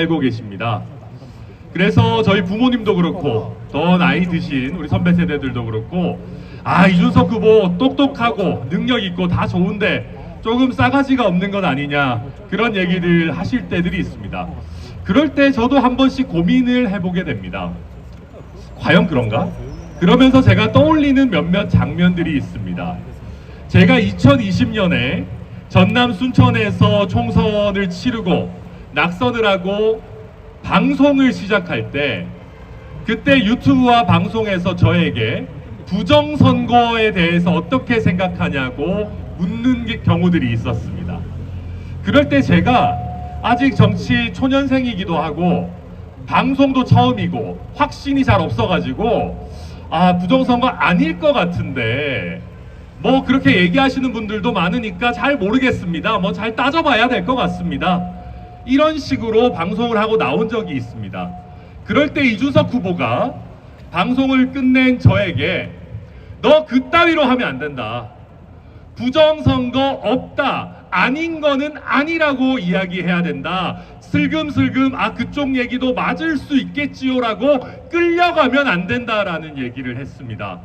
알고 계십니다. 그래서 저희 부모님도 그렇고 더 나이 드신 우리 선배 세대들도 그렇고 아 이준석 후보 똑똑하고 능력 있고 다 좋은데 조금 싸가지가 없는 건 아니냐 그런 얘기들 하실 때들이 있습니다. 그럴 때 저도 한 번씩 고민을 해보게 됩니다. 과연 그런가? 그러면서 제가 떠올리는 몇몇 장면들이 있습니다. 제가 2020년에 전남 순천에서 총선을 치르고 낙선을 하고 방송을 시작할 때 그때 유튜브와 방송에서 저에게 부정선거에 대해서 어떻게 생각하냐고 묻는 게- 경우들이 있었습니다. 그럴 때 제가 아직 정치 초년생이기도 하고 방송도 처음이고 확신이 잘 없어가지고 아 부정선거 아닐 것 같은데 뭐 그렇게 얘기하시는 분들도 많으니까 잘 모르겠습니다. 뭐 잘 따져봐야 될 것 같습니다. 이런 식으로 방송을 하고 나온 적이 있습니다. 그럴 때 이준석 후보가 방송을 끝낸 저에게 너 그따위로 하면 안 된다. 부정선거 없다. 아닌 거는 아니라고 이야기해야 된다. 슬금슬금 아 그쪽 얘기도 맞을 수 있겠지요라고 끌려가면 안 된다라는 얘기를 했습니다.